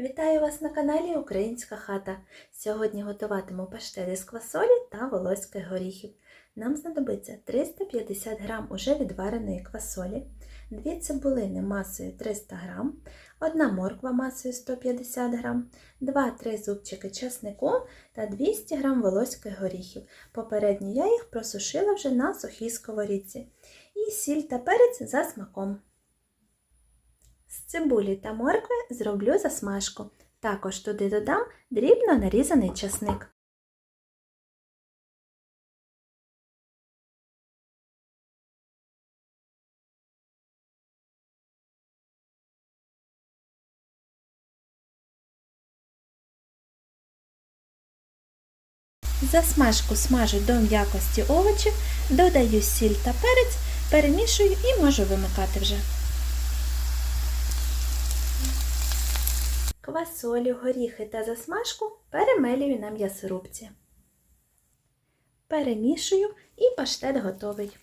Вітаю вас на каналі Українська хата. Сьогодні готуватиму паштети з квасолі та волоських горіхів. Нам знадобиться 350 г уже відвареної квасолі, 2 цибулини масою 300 г, 1 морква масою 150 г, 2-3 зубчики чеснику та 200 г волоських горіхів. Попередньо я їх просушила вже на сухій сковорідці. І сіль та перець за смаком. З цибулі та моркви зроблю засмажку. Також туди додам дрібно нарізаний часник. Засмажку смажу до м'якості овочів, додаю сіль та перець, перемішую і можу вимикати вже. Квасолю, горіхи та засмажку перемелюю на м'ясорубці. Перемішую і паштет готовий.